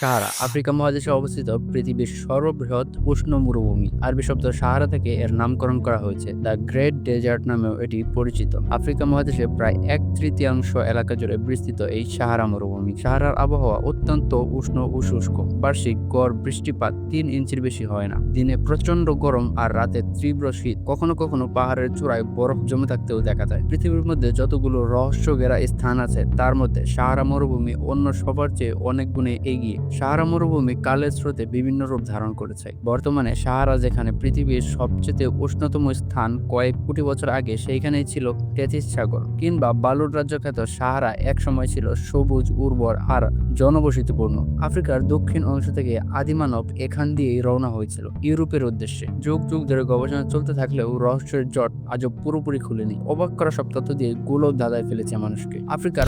Sahara, Africa মহাদেশে অবস্থিত পৃথিবীর সর্ববৃহৎ উষ্ণ মরুভূমি। আরবি শব্দ সাহারা থেকে এর নামকরণ করা হয়েছে। দ্য গ্রেট ডেজার্ট নামেও এটি পরিচিত। আফ্রিকা মহাদেশে প্রায় এক তৃতীয়াংশ এলাকা জুড়ে বিস্তৃত এই সাহারা মরুভূমি। সাহারার আবহাওয়া অত্যন্ত উষ্ণ ও শুষ্ক। বার্ষিক গড় বৃষ্টিপাত তিন ইঞ্চির বেশি হয় না। দিনে প্রচণ্ড গরম আর রাতে তীব্র শীত। কখনো কখনো পাহাড়ের চূড়ায় বরফ জমে থাকতেও দেখা যায়। পৃথিবীর মধ্যে যতগুলো রহস্য ঘেরা স্থান আছে, তার মধ্যে সাহারা মরুভূমি অন্য সবার চেয়ে অনেক গুণে এগিয়ে। সাহারা মরুভূমি কালের স্রোতে বিভিন্ন রূপ ধারণ করেছে। বর্তমানে সাহারা, যেখানে পৃথিবীর সবচেয়ে উষ্ণতম স্থান কয়েক কোটি বছর আগে, সেইখানেই ছিল টেথিস সাগর, কিংবা বালুর রাজ্য খ্যাত সাহারা একসময় ছিল সবুজ, উর্বর আর জনবসতিপূর্ণ। আফ্রিকার দক্ষিণ অংশ থেকে আদিমানব এখান দিয়েই রওনা হয়েছিল ইউরোপের উদ্দেশ্যে। যুগ যুগ ধরে গবেষণা চলতে থাকলেও রহস্যের জট আজও পুরোপুরি খুলেনি। অবাক করা সব তথ্য দিয়ে গোলক দাদায় ফেলেছে মানুষকে। আফ্রিকার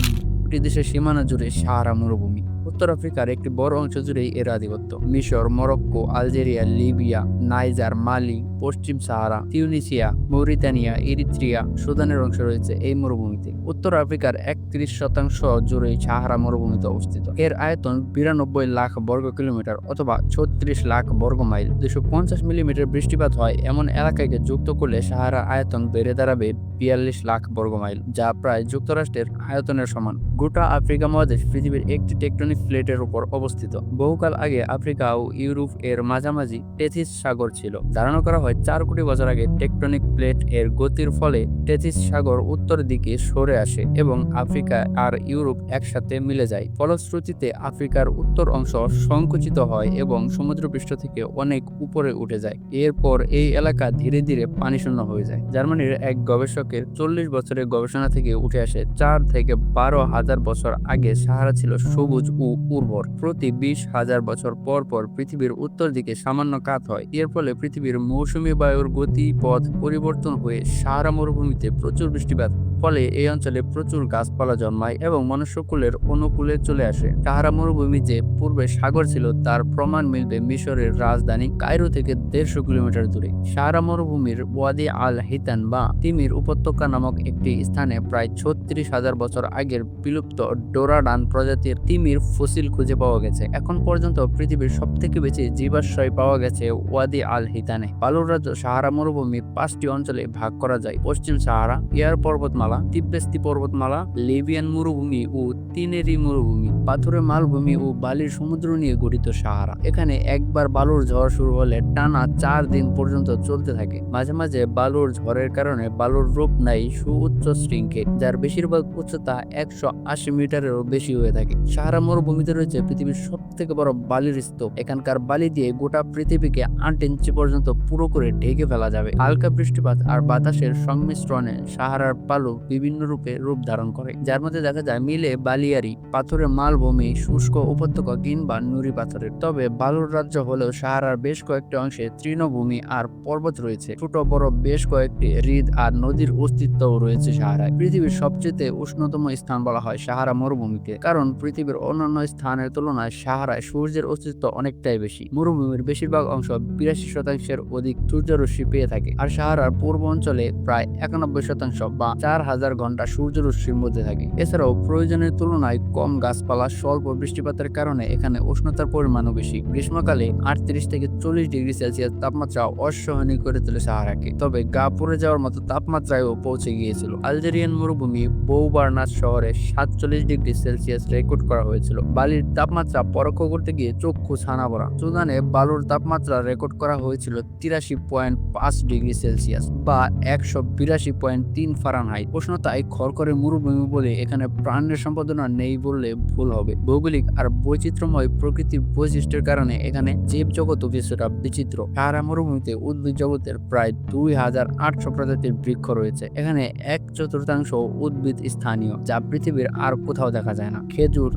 দেশের সীমানা জুড়ে সাহারা মরুভূমি। উত্তর আফ্রিকার একটি বড় অংশ জুড়েই এর আধিপত্য। মিশর, Morocco, Algeria, Libya, Niger, Mali, পশ্চিম সাহারা, তিউনিসিয়া, মৌরিতানিয়া, ইরিত্রিয়া, সুদানের অংশ রয়েছে এই মরুভূমিতে। উত্তর আফ্রিকার একত্রিশ শতাংশ জুড়েই সাহারা মরুভূমিতে অবস্থিত। এর আয়তন বিরানব্বই লাখ বর্গ কিলোমিটার অথবা ছত্রিশ লাখ বর্গ মাইল। দুশো পঞ্চাশ মিলিমিটার বৃষ্টিপাত হয় এমন এলাকাকে যুক্ত করলে সাহারা আয়তন বেড়ে দাঁড়াবে বিয়াল্লিশ লাখ বর্গ মাইল, যা প্রায় যুক্তরাষ্ট্রের আয়তনের সমান। গোটা আফ্রিকা মহাদেশ পৃথিবীর একটি টেকটনিক প্লেটের উপর অবস্থিত। বহুকাল আগে আফ্রিকা ও ইউরোপ এর মাঝামাঝি টেথিস সাগর ছিল। ধারণা করা হয় চার কোটি বছর আগে টেকটনিক প্লেট এর গতির ফলে টেথিস সাগর উত্তর দিকে সরে আসে এবং আফ্রিকা আর ইউরোপ একসাথে মিলে যায়। ফলশ্রুতিতে আফ্রিকার উত্তর অংশ সংকুচিত হয় এবং সমুদ্রপৃষ্ঠ থেকে অনেক উপরে উঠে যায়। এরপর এই এলাকা ধীরে ধীরে পানিশূন্য হয়ে যায়। জার্মানির এক গবেষকের চল্লিশ বছরের গবেষণা থেকে উঠে আসে, চার থেকে বারো হাজার বছর আগে সাহারা ছিল সবুজ ও উর্বর। প্রতি বিশ হাজার বছর পর পর পৃথিবীর উত্তর দিকে সামান্য কাত হয়। এর ফলে পৃথিবীর মৌসুমী বায়ুর গতি পথ পরিবর্তন হয়ে সাহারা মরুভূমিতে প্রচুর বৃষ্টিপাত, ফলে এই অঞ্চলে প্রচুর গাছপালা জন্মায় এবং মনুষ্যকুলের অনুকূলে চলে আসে। সাহারা মরুভূমি যে পূর্বে সাগর ছিল, তার প্রমাণ মিলবে মিশরের রাজধানী কায়রো থেকে দেড়শো কিলোমিটার দূরে। সাহারা মরুভূমির ওয়াদি আল হিতান বা তিমির উপত্যকা নামক একটি স্থানে প্রায় ছত্রিশ হাজার বছর আগের বিলুপ্ত ডোরাডান প্রজাতির তিমির ফসিল খুঁজে পাওয়া গেছে। এখন পর্যন্ত পৃথিবীর সব থেকে বেশি জীবাশ্রয় পাওয়া গেছে ওয়াদি আল হিতানে বালুর রাজ্য সাহারা মরুভূমি পাঁচটি অঞ্চলে ভাগ করা যায়। পশ্চিম সাহারা, ইয়ার পর্বতমালা তিব্বেস্তি পর্বতমালা, লিবিয়ান মরুভূমি ও তিনেরি মরুভূমি। পাথুরে মালভূমি ও বালির সমুদ্র নিয়ে গঠিত সাহারা। এখানে একবার বালুর ঝড় শুরু হলে টানা চার দিন পর্যন্ত চলতে থাকে। মাঝে মাঝে বালুর ঝড়ের কারণে বালুর রূপ নাই সুউচ্চ শৃঙ্খে যার বেশিরভাগ উচ্চতা একশো আশি মিটারেরও বেশি হয়ে থাকে। সাহারা মরুভূমিতে রয়েছে পৃথিবীর সব থেকে বড় বালির স্তূপ। এখানকার বালি দিয়ে গোটা পৃথিবীকে আট ইঞ্চি পর্যন্ত পুরো করে ঢেকে ফেলা যাবে। হালকা বৃষ্টিপাত আর বাতাসের সংমিশ্রণে সাহারার বালু বিভিন্ন রূপে রূপ ধারণ করে, যার মধ্যে দেখা যায় মিলে বালিয়ারি, পাথরের মালভূমি, শুষ্ক উপত্যকা কিংবা নুড়ি পাথরের। তবে বালুর রাজ্য হলেও সাহারার বেশ কয়েকটি অংশে তৃণভূমি আর পর্বত রয়েছে। ছোট, বড় বেশ কয়েকটি হ্রদ আর নদীর অস্তিত্বও রয়েছে সাহারায়। পৃথিবীর সবচেয়ে উষ্ণতম স্থান বলা হয় সাহারা মরুভূমিকে, কারণ পৃথিবীর অন্যান্য স্থানের তুলনায় সাহারায় সূর্যের অস্তিত্ব অনেকটাই বেশি। মরুভূমির বেশিরভাগ অংশ বিরাশি শতাংশের অধিক সূর্যরশ্মি পেয়ে থাকে, আর সাহারার পূর্ব অঞ্চলে প্রায় একানব্বই শতাংশ বা চার হাজার ঘণ্টা সূর্যরশ্মির মধ্যে থাকে। এছাড়াও প্রয়োজনের তুলনায় কম গাছপালা, স্বল্প বৃষ্টিপাতের কারণে এখানে উষ্ণতার পরিমাণও বেশি। গ্রীষ্মকালে আটত্রিশ থেকে চল্লিশ ডিগ্রি সেলসিয়াস তাপমাত্রা অসহনীয় করে তোলে সাহারাকে, তবে গা পড়ে যাওয়ার মতো তাপমাত্রায়ও পৌঁছে গিয়েছিল। আলজেরিয়ান মরুভূমি বৌবার্নাস শহরে সাতচল্লিশ ডিগ্রি সেলসিয়াস রেকর্ড করা হয়েছিল। বালির তাপমাত্রা পরোক্ষ করতে গিয়ে চক্ষু ছানা পড়া সুদানে বালুর তাপমাত্রা রেকর্ড করা হয়েছিল তিরাশি পয়েন্ট পাঁচ ডিগ্রি সেলসিয়াস বা একশো বিরাশি পয়েন্ট তিন ফারানহাইট। উষ্ণতায় খড়খড়ে মরুভূমি বলে এখানে প্রাণের সম্পাদনা নেই বললে ভুল হবে। ভৌগোলিক আর বৈচিত্র্যময় প্রকৃতির বৈশিষ্ট্যের কারণে এখানে জীব জগৎ কিছুটা বিচিত্র। সাহারা মরুভূমিতে উদ্ভিদ জগতের প্রায় দুই হাজার আটশো প্রজাতির বৃক্ষ রয়েছে। এখানে এক চতুর্থাংশ উদ্ভিদ স্থানীয়, যা পৃথিবীর আর কোথাও দেখা যায় না। খেজুর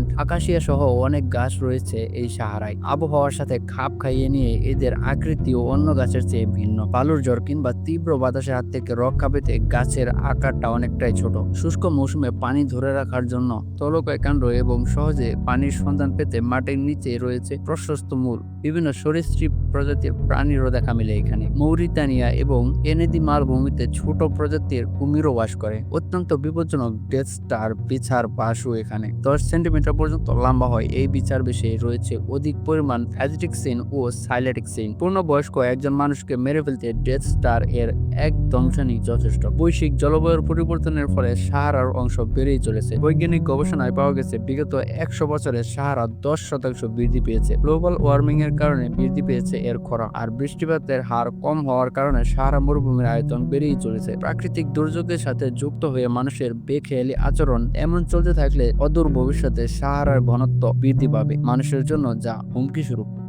কার্কুলেন্ট আকাশিয়া সহ অনেক গাছ রয়েছে এই সাহারায়। আবহাওয়ার সাথে খাপ খাইয়ে নিয়ে এদের আকৃতি ও অন্য গাছের চেয়ে ভিন্ন। বালুর জ্বর কিংবা তীব্র বাতাসের হাত থেকে রক্ষা পেতে গাছের আকারটা অনেকটাই ছোট। শুষ্ক মৌসুমে পানি ধরে রাখার জন্য তলকয় কাণ্ড এবং সহজে পানির সন্ধান পেতে মাটির নিচে রয়েছে প্রশস্ত মূল। বিভিন্ন সরীসৃপ প্রজাতির প্রাণীরও দেখা মিলে এখানে। মৌরিতানিয়া এবং এনেদি মালভূমিতে ছোট প্রজাতির কুমিরও বাস করে। অত্যন্ত বিপজ্জনক ডেথ স্টার, বিছার বাসও এখানে। দশ সেন্টিমিটার মিটার পর্যন্ত লম্বা হয়। এই বিচার বেশি রয়েছে অধিক পরিমাণ অ্যাজিটিক্সিন ও সাইলেটিক্সিন পূর্ণবয়স্ক একজন মানুষকে মেরে ফেলতে ডেথ স্টার এর এক দংশনই যথেষ্ট। বৈশ্বিক জলবায়ুর পরিবর্তনের ফলে সাহারার অংশ বেড়েই চলেছে। বৈজ্ঞানিক গবেষণায় পাওয়া গেছে, বিগত একশো বছরে সাহারা দশ শতাংশ বৃদ্ধি পেয়েছে। গ্লোবাল ওয়ার্মিং এর কারণে বৃদ্ধি পেয়েছে এর খরা, আর বৃষ্টিপাতের হার কম হওয়ার কারণে সাহারা মরুভূমির আয়তন বেড়েই চলেছে। প্রাকৃতিক দুর্যোগের সাথে যুক্ত হয়ে মানুষের বেখেয়ালি আচরণ এমন চলতে থাকলে অদূর ভবিষ্যতে সাহারার ঘনত্ব বৃদ্ধি পাবে। মানুষের জন্য যা হুমকি স্বরূপ।